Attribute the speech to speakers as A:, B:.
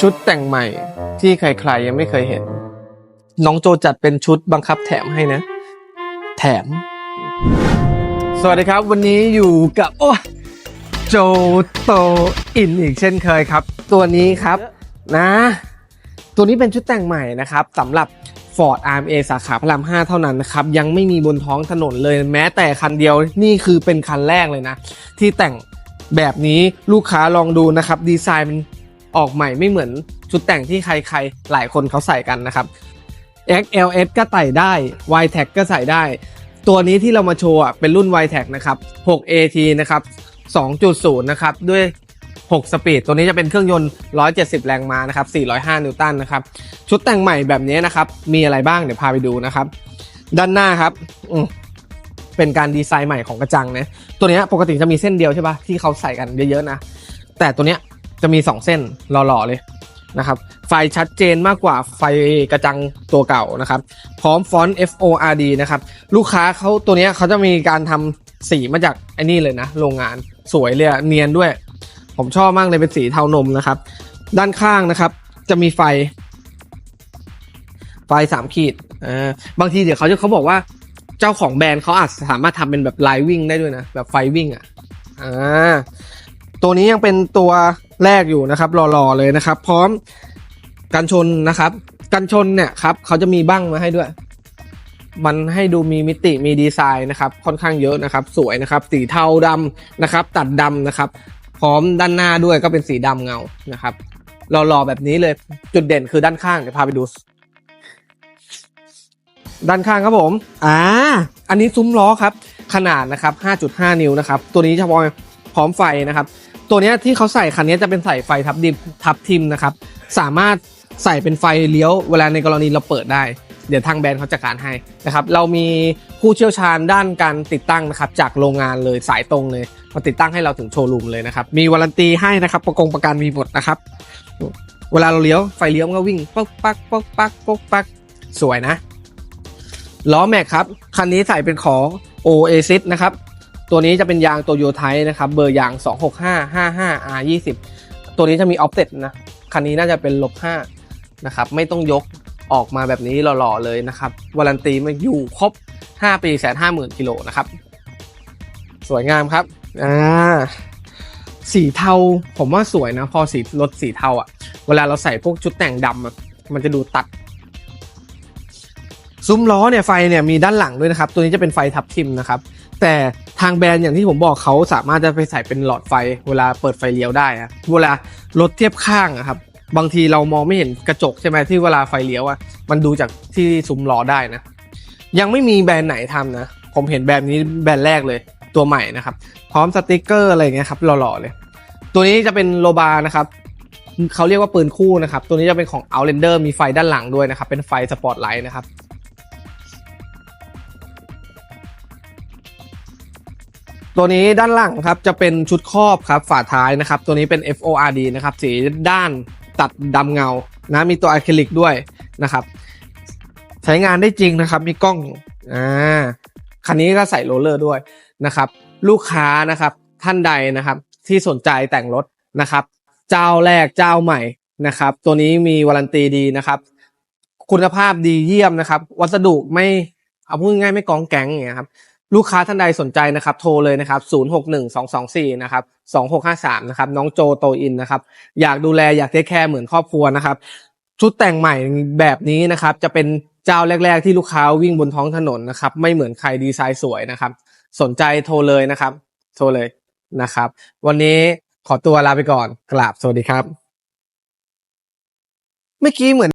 A: ชุดแต่งใหม่ที่ใครๆยังไม่เคยเห็น น้องโจจัดเป็นชุดบังคับแถมให้นะ แถม สวัสดีครับ วันนี้อยู่กับโอ้โจโตอินอีกเช่นเคยครับ ตัวนี้ครับนะ ตัวนี้เป็นชุดแต่งใหม่นะครับสำหรับ Ford RMA สาขาพระราม 5 เท่านั้นนะครับ ยังไม่มีบนท้องถนนเลยแม้แต่คันเดียวนี่คือเป็นคันแรกเลยนะ ที่แต่งแบบนี้ลูกค้าลองดูนะครับ ดีไซน์มัน ออกใหม่ไม่เหมือนชุดแต่งที่ใครๆ หลายคนเขาใส่กันนะครับ XLS ก็ใส่ได้ y t a g ก็ใส่ได้ ตัวนี้ที่เรามาโชว์เป็นรุ่น y t a g นะครับ 6AT นะครับ 2.0 นะครับ ด้วย 6 สปีด ตัวนี้จะเป็นเครื่องยนต์ 170 แรงม้านะครับ 405 นิวตันนะครับ ชุดแต่งใหม่แบบนี้นะครับ มีอะไรบ้างเดี๋ยวพาไปดูนะครับ ด้านหน้าครับเป็นการดีไซน์ใหม่ของกระจังนะ ตัวนี้ปกติจะมีเส้นเดียวใช่ปะที่เขาใส่กันเยอะๆนะ แต่ตัวเนี้ย จะมี 2 เส้นหล่อๆเลยนะครับ ไฟชัดเจนมากกว่าไฟกระจังตัวเก่านะครับ พร้อมฟอนต์ FORD นะครับ ลูกค้าเขาตัวนี้เขาจะมีการทำสีมาจากไอ้นี่เลยนะ โรงงานสวยเลยเนียนด้วย ผมชอบมากเลยเป็นสีเทานมนะครับ ด้านข้างนะครับ จะมีไฟ ไฟสามขีดอ่าบางทีเดี๋ยวเขาจะเขาบอกว่าเจ้าของแบรนด์เขาอาจสามารถทำเป็นแบบไลวิ่งได้ด้วยนะ แบบไฟวิ่งอะอ่าตัวนี้ยังเป็นตัว แรกอยู่นะครับหล่อๆเลยนะครับ พร้อมกันชนนะครับ กันชนเนี่ยครับเขาจะมีบั้งมาให้ด้วย มันให้ดูมีมิติมีดีไซน์นะครับ ค่อนข้างเยอะนะครับ สวยนะครับ สีเทาดำนะครับ ตัดดำนะครับ พร้อมด้านหน้าด้วยก็เป็นสีดำเงานะครับหล่อๆแบบนี้เลยจุดเด่นคือด้านข้างเดี๋ยวพาไปดู ด้านข้างครับผม อ่า อันนี้ซุ้มล้อครับ ขนาดนะครับ 5.5 นิ้วนะครับ ตัวนี้เฉพาะพร้อมไฟนะครับ ตัวเนี้ยที่เขาใส่คันนี้จะเป็นใส่ไฟทับดิมทับทิมนะครับ สามารถใส่เป็นไฟเลี้ยวเวลาในกรณีเราเปิดได้ เดี๋ยวทางแบรนด์เขาจัดการให้นะครับ เรามีผู้เชี่ยวชาญด้านการติดตั้งนะครับจากโรงงานเลยสายตรงเลยมาติดตั้งให้เราถึงโชว์รูมเลยนะครับ มีวารันตีให้นะครับ ประกงประกันมีหมดนะครับ เวลาเราเลี้ยวไฟเลี้ยวมันก็วิ่งป๊อกปักป๊อกปักป๊อกปักสวยนะล้อแม็กครับ คันนี้ใส่เป็นของ Oasis นะครับ ตัวนี้จะเป็นยางโตโยไทนะครับเบอร์ยาง 26555 R20 ตัวนี้จะมีออฟเซ็ตนะคันนี้น่าจะเป็นลบ5นะครับไม่ต้องยกออกมาแบบนี้หล่อๆเลยนะครับวารันตีมันอยู่ครบ 5 ปีแสนห้าหมื่นกิโลนะครับ สวยงามครับอ่าสีเทาผมว่าสวยนะ พอสีรถสีเทาอะ่ะ เวลาเราใส่พวกชุดแต่งดำอะมันจะดูตัด ซุ้มล้อเนี่ยไฟเนี่ยมีด้านหลังด้วยนะครับ ตัวนี้จะเป็นไฟทับทิมนะครับ แต่ทางแบรนด์อย่างที่ผมบอกเขาสามารถจะไปใส่เป็นหลอดไฟ เวลาเปิดไฟเลี้ยวได้อะเวลารถเทียบข้างอะครับบางทีเรามองไม่เห็นกระจกใช่ไหมที่เวลาไฟเลี้ยวอะมันดูจากที่ซุ้มล้อได้นะ ยังไม่มีแบรนด์ไหนทำนะ ผมเห็นแบรนด์นี้แบรนด์แรกเลย ตัวใหม่นะครับ พร้อมสติกเกอร์อะไรเงี้ยครับหล่อๆเลย ตัวนี้จะเป็นโลบานะครับเขาเรียกว่าปืนคู่นะครับ ตัวนี้จะเป็นของ Outlander มีไฟด้านหลังด้วยนะครับ เป็นไฟสปอตไลท์นะครับ ตัวนี้ด้านหลังครับจะเป็นชุดครอบครับฝาท้ายนะครับ ตัวนี้เป็น FORD นะครับสีด้านตัดดำเงานะมีตัวอะคริลิกด้วยนะครับ ใช้งานได้จริงนะครับ มีกล้องอ่าคันนี้ก็ใส่โรลเลอร์ด้วยนะครับ ลูกค้านะครับท่านใดนะครับ ที่สนใจแต่งรถนะครับ เจ้าแรกเจ้าใหม่นะครับ ตัวนี้มีวารันตีดีนะครับ คุณภาพดีเยี่ยมนะครับ วัสดุไม่เอาพูดง่ายไม่กองแกงอย่างเงี้ยครับ ลูกค้าท่านใดสนใจนะครับ โทรเลยนะครับ 061224 นะครับ 2653 นะครับ น้องโจโตอินนะครับ อยากดูแลอยากเทคแคร์เหมือนครอบครัวนะครับ ชุดแต่งใหม่แบบนี้นะครับ จะเป็นเจ้าแรก ๆ ที่ลูกค้าวิ่งบนท้องถนนนะครับ ไม่เหมือนใครดีไซน์สวยนะครับ สนใจโทรเลยนะครับ โทรเลยนะครับ วันนี้ขอตัวลาไปก่อน กราบสวัสดีครับ เมื่อกี้เหมือน